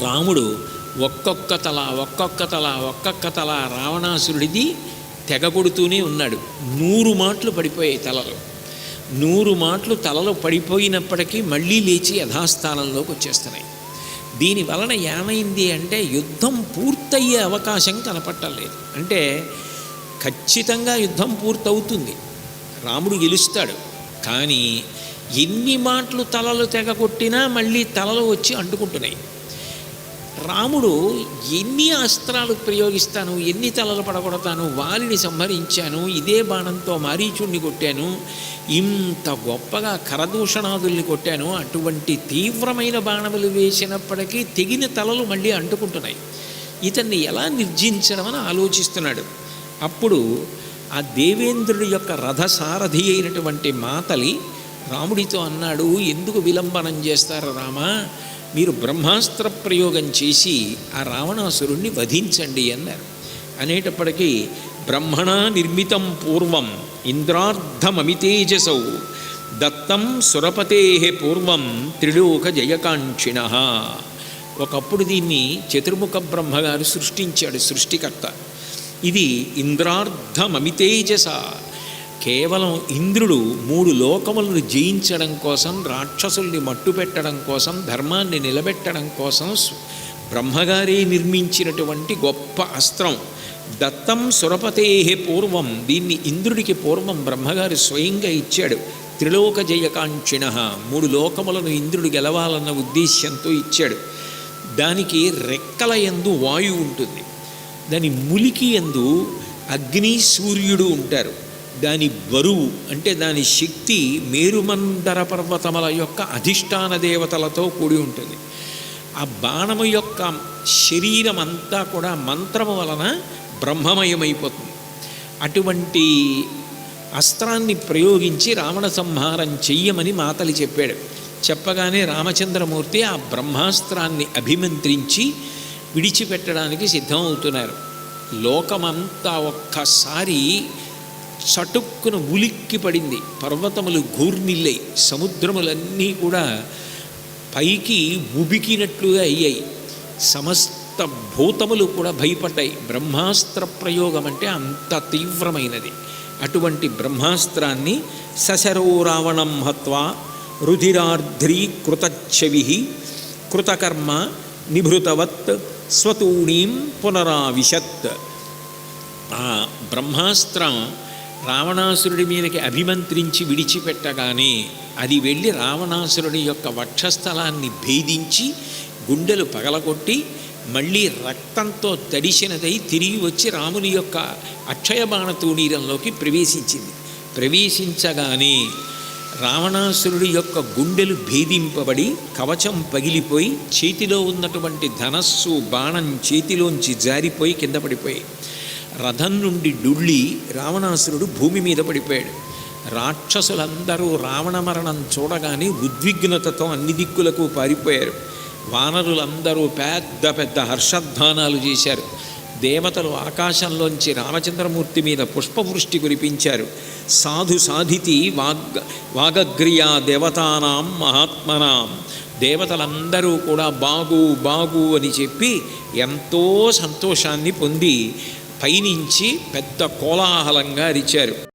రాముడు ఒక్కొక్క తల ఒక్కొక్క తల ఒక్కొక్క తల రావణాసురుడిది తెగ కొడుతూనే ఉన్నాడు. నూరు మాటలు పడిపోయాయి తలలు. నూరు మాటలు తలలో పడిపోయినప్పటికీ మళ్ళీ లేచి యథాస్థానంలోకి వచ్చేస్తున్నాయి. దీని వలన ఏమైంది అంటే యుద్ధం పూర్తయ్యే అవకాశం కనపట్టలేదు అంటే ఖచ్చితంగా యుద్ధం పూర్తవుతుంది. రాముడు గెలుస్తాడు. కానీ ఎన్ని మాటలు తలలు తెగ కొట్టినా మళ్ళీ తలలు వచ్చి అంటుకుంటున్నాయి. రాముడు ఎన్ని అస్త్రాలు ప్రయోగిస్తాను ఎన్ని తలలు పడగొడతాను వాలిని సంహరించాను ఇదే బాణంతో మారీచుణ్ణి కొట్టాను ఇంత గొప్పగా కరదూషణాదుల్ని కొట్టాను అటువంటి తీవ్రమైన బాణములు వేసినప్పటికీ తెగిన తలలు మళ్ళీ అంటుకుంటున్నాయి. ఇతన్ని ఎలా నిర్జించడమని ఆలోచిస్తున్నాడు. అప్పుడు ఆ దేవేంద్రుడి యొక్క రథసారథి అయినటువంటి మాతలి రాముడితో అన్నాడు ఎందుకు విలంబనం చేస్తారు రామా? మీరు బ్రహ్మాస్త్ర ప్రయోగం చేసి ఆ రావణాసురుణ్ణి వధించండి అన్నారు. అనేటప్పటికీ బ్రహ్మణ నిర్మితం పూర్వం ఇంద్రార్థమమితేజసౌ దత్తం సురపతే పూర్వం త్రిలోక జయకాంక్షిణ. ఒకప్పుడు దీన్ని చతుర్ముఖ బ్రహ్మగారు సృష్టించాడు సృష్టికర్త. ఇది ఇంద్రార్థమమితేజస కేవలం ఇంద్రుడు మూడు లోకములను జయించడం కోసం రాక్షసుల్ని మట్టుపెట్టడం కోసం ధర్మాన్ని నిలబెట్టడం కోసం బ్రహ్మగారే నిర్మించినటువంటి గొప్ప అస్త్రం. దత్తం సురపతే పూర్వం దీన్ని ఇంద్రుడికి పూర్వం బ్రహ్మగారు స్వయంగా ఇచ్చాడు. త్రిలోక జయకాంక్షిణ మూడు లోకములను ఇంద్రుడు గెలవాలన్న ఉద్దేశ్యంతో ఇచ్చాడు. దానికి రెక్కల యందు వాయువు ఉంటుంది. దాని ములికి యందు అగ్ని సూర్యుడు ఉంటారు. దాని బరువు అంటే దాని శక్తి మేరుమందర పర్వతముల యొక్క అధిష్టాన దేవతలతో కూడి ఉంటుంది. ఆ బాణము యొక్క శరీరం అంతా కూడా మంత్రము వలన బ్రహ్మమయమైపోతుంది. అటువంటి అస్త్రాన్ని ప్రయోగించి రావణ సంహారం చెయ్యమని మాతలి చెప్పాడు. చెప్పగానే రామచంద్రమూర్తి ఆ బ్రహ్మాస్త్రాన్ని అభిమంత్రించి విడిచిపెట్టడానికి సిద్ధమవుతున్నారు. లోకమంతా ఒక్కసారి చటుక్కున ఉలిక్కి పడింది పర్వతములు గూర్నిల్లై సముద్రములన్నీ కూడా పైకి ఉబికినట్లుగా అయ్యాయి. సమస్త భూతములు కూడా భయపడ్డాయి. బ్రహ్మాస్త్ర ప్రయోగం అంటే అంత తీవ్రమైనది. అటువంటి బ్రహ్మాస్త్రాన్ని సశరో రావణం హత్వా రుధిరార్ధ్రీ కృతచ్చవి కృతకర్మ నిభృతవత్ స్వతూణీం పునరావిశత్. ఆ బ్రహ్మాస్త్రం రావణాసురుడి మీదకి అభిమంత్రించి విడిచిపెట్టగానే అది వెళ్ళి రావణాసురుడి యొక్క వక్షస్థలాన్ని భేదించి గుండెలు పగలగొట్టి మళ్ళీ రక్తంతో తడిసినదై తిరిగి వచ్చి రాముని యొక్క అక్షయబాణ తూణీరంలోకి ప్రవేశించింది. ప్రవేశించగానే రావణాసురుడి యొక్క గుండెలు భేదింపబడి కవచం పగిలిపోయి చేతిలో ఉన్నటువంటి ధనస్సు బాణం చేతిలోంచి జారిపోయి కింద పడిపోయి రథం నుండి డుళ్ళి రావణాసురుడు భూమి మీద పడిపోయాడు. రాక్షసులందరూ రావణ మరణం చూడగానే ఉద్విగ్నతతో అన్ని దిక్కులకు పారిపోయారు. వానరులందరూ పెద్ద పెద్ద హర్షధ్వానాలు చేశారు. దేవతలు ఆకాశంలోంచి రామచంద్రమూర్తి మీద పుష్పవృష్టి కురిపించారు. సాధు సాధితి వాగ్ వాగగ్రియా దేవతానాం మహాత్మనాం. దేవతలందరూ కూడా బాగు బాగు అని చెప్పి ఎంతో సంతోషాన్ని పొంది పైనుంచి పెద్ద కోలాహలంగా అరిచారు.